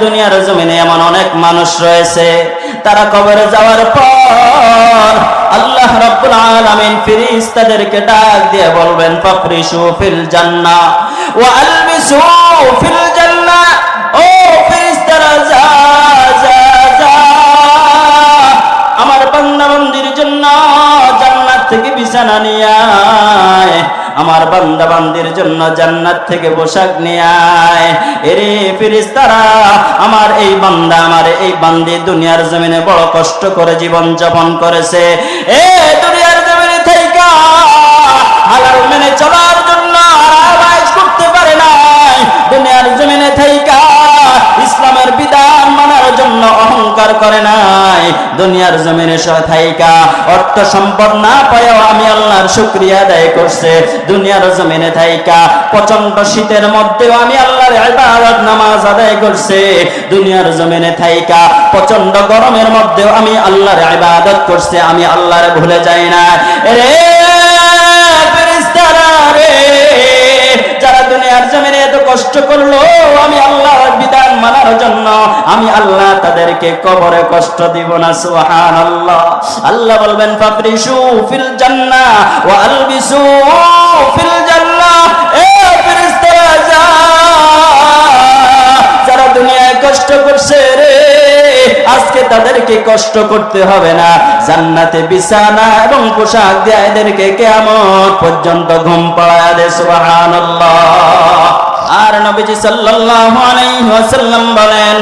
দুনিয়ার জমিনে এমন অনেক মানুষ রয়েছে, তারা কবরে যাওয়ার পর আল্লাহ রাব্বুল আলামিন ফেরেশতাদেরকে ডাক দিয়ে বলবেন ফাফরিশু ফিল জান্নাহ ওয়া আলবিসু ফিল জান্নাহ ও ফেরেশতারা যা যা যা, আমার বান্দা বান্দির জন্য জান্নাত থেকে বিছানা নিয়ে আমার বান্দা বান্দির জন্য জান্নাত থেকে পোশাক নিয়ে আয়। এরে ফেরেশতারা, আমার এই বান্দা আমার এই বান্দি দুনিয়ার জমিনে বড় কষ্ট করে জীবন যাপন করেছে। এ দুনিয়ার জমিনে থাইকা হালাল মেনে চলার জন্য আরামাইশ করতে পারে নাই। দুনিয়ার জমিনে থাইকা ইসলামের বিধান মানার জন্য অহংকার করে নাই, দুনিয়ার জমিনে থাইকা। অর্থ সম্পদ না পায়ও আমি আল্লাহর শুক্রিয়া আদায় করছে। দুনিয়ার জমিনে থাইকা। প্রচণ্ড শীতের মধ্যেও আমি আল্লাহর ইবাদত, নামাজ আদায় করছে। দুনিয়ার জমিনে থাইকা। প্রচণ্ড গরমের মধ্যেও আমি আল্লাহর ইবাদত করছে। আমি আল্লাহর ভুলে যাই না। রে কষ্ট করল, আমি আল্লাহর বিধান মানার জন্য, আমি আল্লাহ তাদেরকে কবরে কষ্ট দিব না সুহান আল্লাহ আল্লাহ বলবেন ফাফরিসু ফিল জান্নাহ ওয়া আলবিসু ফিল জান্নাহ। এ ফেরেশতারা যারা দুনিয়ায় কষ্ট করছে রে, আজকে তাদেরকে কষ্ট করতে হবে না। জান্নাতে বিছানা এবং পোশাক দিয়ে এদেরকে কেয়ামত পর্যন্ত ঘুম পাড়ায় দে, সুবহানাল্লাহ। নবীজি সাল্লাল্লাহু আলাইহি ওয়াসাল্লাম বলেন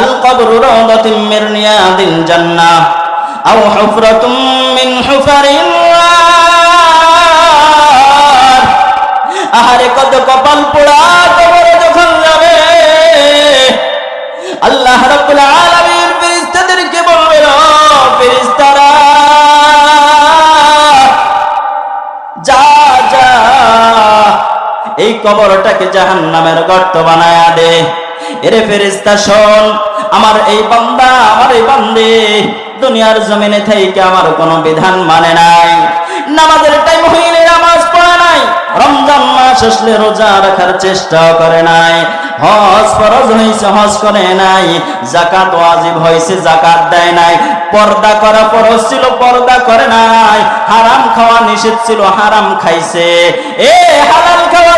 আল কবরু রাওদাতুম মিন রিয়াদিল জান্নাহ, আও হুফরাতুম মিন হুফারিন আহারে কত কপাল পোড়া কবরে যখন যাবে। আল্লাহ রাব্বুল আলামিন কবরটাকে জাহান্নামের গর্ত বানায়া দে। এরে ফেরেশতা, শোন, আমার এই বান্দা, আমার এই বান্দে, দুনিয়ার জমিনে থেকে আমার কোনো বিধান মানে নাই। নামাজের টাইম হইলে নামাজ পড়া নাই, রমজান মাস আসলে রোজা রাখার চেষ্টা করে নাই। হজ ফরজ হয়েছে হজ করে নাই জাকাত ওয়াজিব হয়েছে জাকাত দেয় নাই। পর্দা করা ফরজ ছিল, পর্দা করে নাই। হারাম খাওয়া নিষেধ ছিল, হারাম খাইছে। এ হালাল খাওয়ার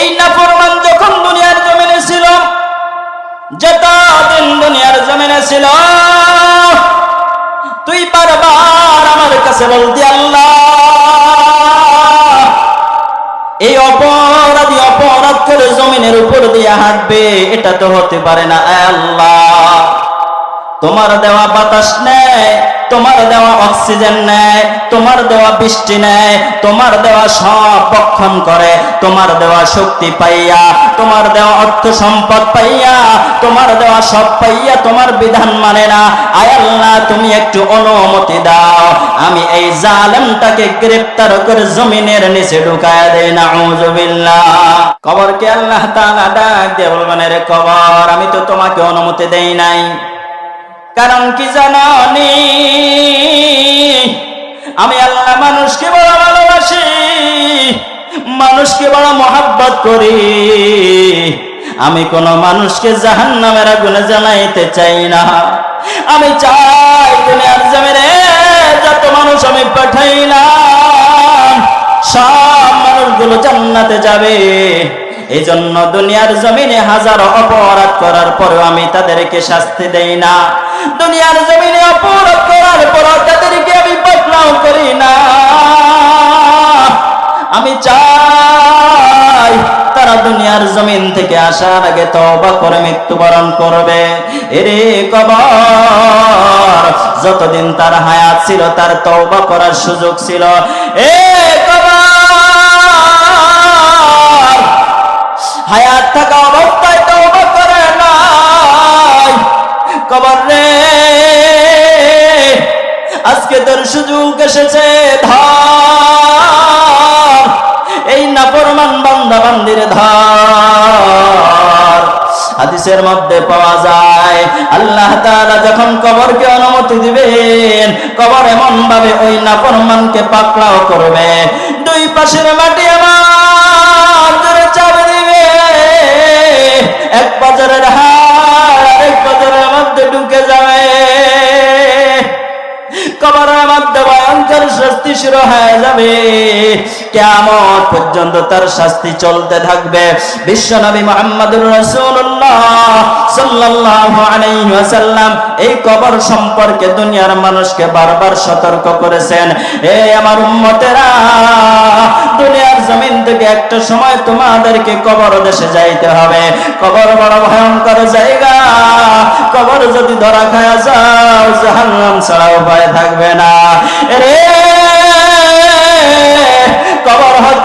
এই নাফরমান যখন দুনিয়ার জমিনে ছিল যতদিন দুনিয়ার জমিনে ছিল, তুই বারবার আমার কাছে বলতি, আল্লাহ, এই অপরাধী অপরাধ করে জমিনের উপর দিয়ে হাঁটবে, এটা তো হতে পারে না আল্লাহ। তোমার দেওয়া বাতাস নেয় তোমার দেওয়া অক্সিজেন নেয়, তোমার দেওয়া বৃষ্টি নেয়, তোমার দেওয়া সব বক্ষণ করে, তোমার দেওয়া শক্তি পাইয়া, তোমার দেওয়া অর্থ সম্পদ পাইয়া, তোমার দেওয়া সব পাইয়া তোমার বিধান মানে না। আয় আল্লাহ, তুমি একটু অনুমতি দাও। আমি এই জালেমটাকে গ্রেফতার করে জমিনের নিচে ঢুকায় দেই না কবরকে আল্লাহ তাআলা ডাক দিয়ে বলবেন কবর আমি তো তোমাকে অনুমতি দেই নাই। কারণ কি জানি? আমি আল্লাহ মানুষকে বড় ভালোবাসি, মানুষকে বড় মহাব্বত করি। আমি কোন মানুষকে জাহান নামের আগুনে জানাইতে চাই না। আমি চাই দুনিয়ার জমিনে যত মানুষ আমি পাঠাইলাম, সব মানুষগুলো জান্নাতে যাবে। এই জন্য দুনিয়ার জমিনে হাজারো অপরাধ করার পরেও আমি তাদেরকে শাস্তি দেই না। দুনিয়ার জমিনে অপরাধ করার পর তাদেরকে আমি বদনাও করি না। আমি চাই তারা দুনিয়ার জমিন থেকে আসার আগে তওবা করে মৃত্যুবরণ করবে। এরে কবর যতদিন তার হায়াত ছিল, তার তওবা করার সুযোগ ছিল। এ থাকা অবস্থায় করে নাই। কবর রে। আজকে তোর সুযোগ এসেছে এই বান্দির হাদিসের মধ্যে পাওয়া যায়, আল্লাহ তারা যখন কবরকে অনুমতি দিবেন, কবর এমন ভাবে ওই নাফরমানকে পাকড়াও করবে। দুই পাশের মাটি শাস্তি শুরু হয়ে যাবে। কেমন পর্যন্ত তার শাস্তি চলতে থাকবে। বিশ্ব নবী মোহাম্মদুর আলাইহি এই কবর সম্পর্কে দুনিয়ার মানুষকে বারবার সতর্ক করেছেন। এ আমার উম্মতেরা, দুনিয়ার জমিন থেকে একটা সময় তোমাদেরকে কবর দেশে যাইতে হবে। কবর বড় ভয়ঙ্কর জায়গা। কবর যদি ধরা খায়া যাও, জাহান্নাম ছাড়া উপায় থাকবে না। রে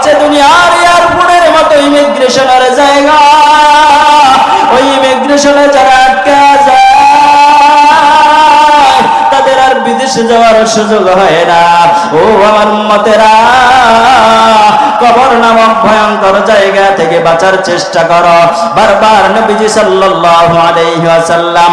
হচ্ছে দুনিয়ার এয়ারপোর্টের মতো ইমিগ্রেশনের জায়গা। ওই ইমিগ্রেশনে যারা আটকে তাদের আর বিদেশে যাওয়ার সুযোগ হয় না। ও আমার মতেরা কবর নামক ভয়ঙ্কর জায়গা থেকে বাঁচার চেষ্টা করো। বারবার নবীজি সাল্লাল্লাহু আলাইহি ওয়াসাল্লাম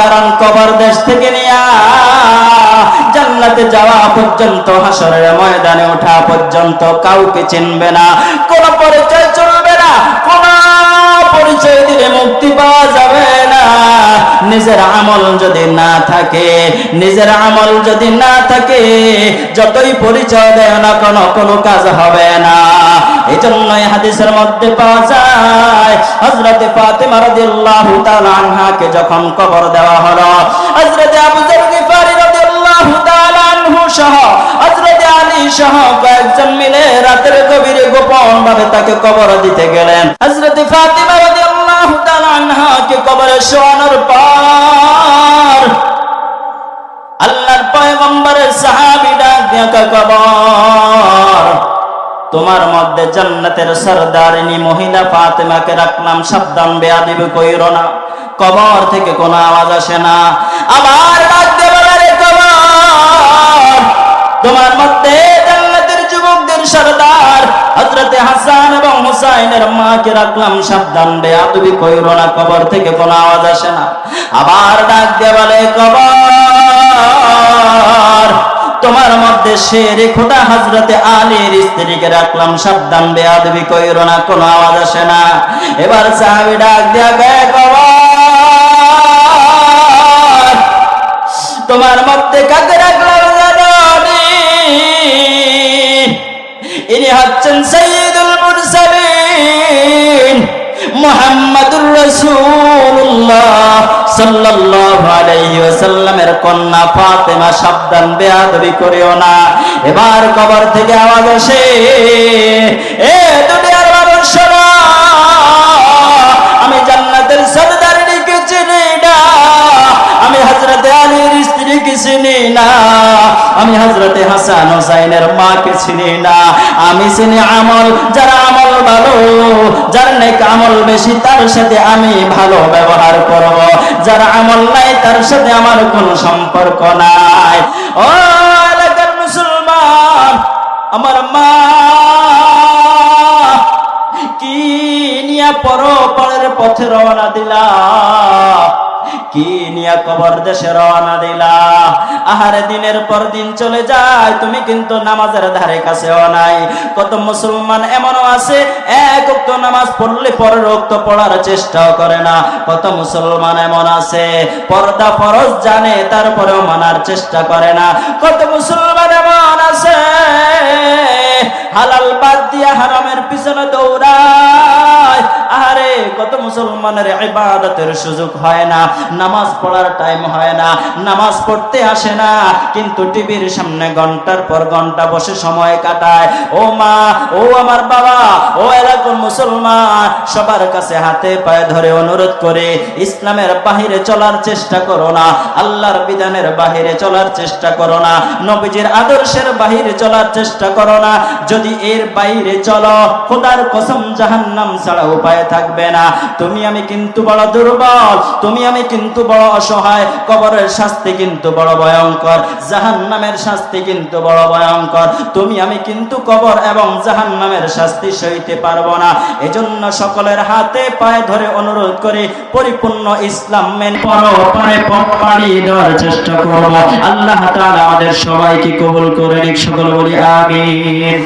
কারণ কবর দেশ থেকে নিয়া জান্নাতে যাওয়া পর্যন্ত হাসরের ময়দানে ওঠা পর্যন্ত কাউকে চিনবে না, কোন পরিচয় চলবে না, কোন পরিচয় দিলে মুক্তি পাওয়া যাবে না। নিজের আমল যদি না থাকে, নিজের আমল যদি না থাকে, যতই পরিচয় দেয় না কোনো কোনো কাজ হবে না। এই হাদিসের মধ্যে পাওয়া যায়, হযরতে ফাতেমা রাদিয়াল্লাহু তাআলা আনহাকে যখন কবর দেওয়া হলো, হযরতে আবু যর গিফারি রাদিয়াল্লাহু তাআলা আনহু সহ, হযরতে আলী সহ কয়েকজন মিলে রাতের গভীরে গোপন ভাবে তাকে কবর দিতে গেলেন। হযরতে ফাতেমা রাদিয়াল্লাহু তাআলা আনহাকে কবরে শোয়ানোর পর আল্লাহর পয়গম্বরের সাহাবী ডাক দিয়া কবর তোমার মধ্যে জান্নাতের সরদারিনী মহিলা ফাতেমাকে রাখলাম সাবধান বেয়াদিবি কইর না। কবর থেকে কোনো আওয়াজ আসে না। আবার ডাক দিয়ে বলে, "আরে কবর তোমার মধ্যে জান্নাতের যুবকদের সরদার হযরতে হাসান এবং হুসাইনের মাকে রাখলাম সাবধান বেয়াদবি কইরো না কবর থেকে কোনো আওয়াজ আসে না। আবার ডাক দিয়ে বলে কবর! তোমার মধ্যে শেরে খোদা হজরতে আলীর স্ত্রীকে রাখলাম, সাবধান, বেয়াদবি কইরো না, কোনো আওয়াজ আসে না। এবার সাহাবি ডাক দিয়া গে তোমার মধ্যে কাকে রাখলাম জানি ইনি হচ্ছেন সৈয়দুল মুরসালিন মুহাম্মাদুর রাসূলুল্লাহ সাল্লাল্লাহু আলাইহি ওয়াসাল্লামের কন্যা ফাতেমা সাবধান বেয়াদবি করিও না। এবার কবর থেকে আওয়াজ আসে আমি জান্নাতের সরদারিনীকে চিনি না, আমি হযরতে আলীর স্ত্রীকে চিনি না, আমি হযরতে হাসান হোসাইনের মাকে চিনি না, আমি চিনি আমল, যারা আমল ভালো আমল বেশি, তার সাথে আমি ভালো ব্যবহার করব। যার আমল নাই, তার সাথে আমার কোনো সম্পর্ক নাই। ও এলাকার মুসলমান, আমার মা, কি নিয়ে পর পরের পথে রওনা দিলা? কি নিয়া কবর দেশে রওনা দিলা? আহারে দিনের পর দিন চলে যায়, তুমি কিন্তু নামাজের ধারে কাছেও নাই। কত মুসলমান এমনও আছে, এক উক্ত নামাজ পড়লে পরের উক্ত পড়ার চেষ্টাও করে না। কত মুসলমান এমন আছে, পর্দা ফরজ জানে, তারপরেও মানার চেষ্টা করে না। কত মুসলমান এমন আছে মুসলমানের ইবাদতের সুযোগ হয় না, নামাজ পড়ার টাইম হয় না, নামাজ পড়তে আসে না, কিন্তু টিভির সামনে ঘণ্টার পর ঘণ্টা বসে সময় কাটায়। ও মা, ও আমার বাবা, ও এলাকার মুসলমান, সবার কাছে হাতে পায়ে ধরে অনুরোধ করে, ইসলামের বাহিরে চলার চেষ্টা করো না, আল্লাহর বিধানের বাহিরে চলার চেষ্টা করো না, নবীজির আদর্শের বাহিরে চলার চেষ্টা করো না, যদি এর বাইরে চলো, খোদার কসম জাহান্নাম ছাড়া উপায় থাকবে না। তুমি আমি কিন্তু বড় দুর্বল, তুমি আমি কিন্তু বড় অসহায়, কবরের শাস্তি কিন্তু বড় ভয়ঙ্কর, জাহান্নামের শাস্তি কিন্তু বড় ভয়ঙ্কর, তুমি আমি কিন্তু কবর এবং জাহান্নামের শাস্তি সইতে পারব না। এজন্য সকলের হাতে পায়ে ধরে অনুরোধ করে পরিপূর্ণ ইসলাম মেন পথ পাড়িয়ে দেওয়ার চেষ্টা করব। আল্লাহ তাআলা আমাদের সবাইকে কবুল করে নিক, সকল বলি আমিন।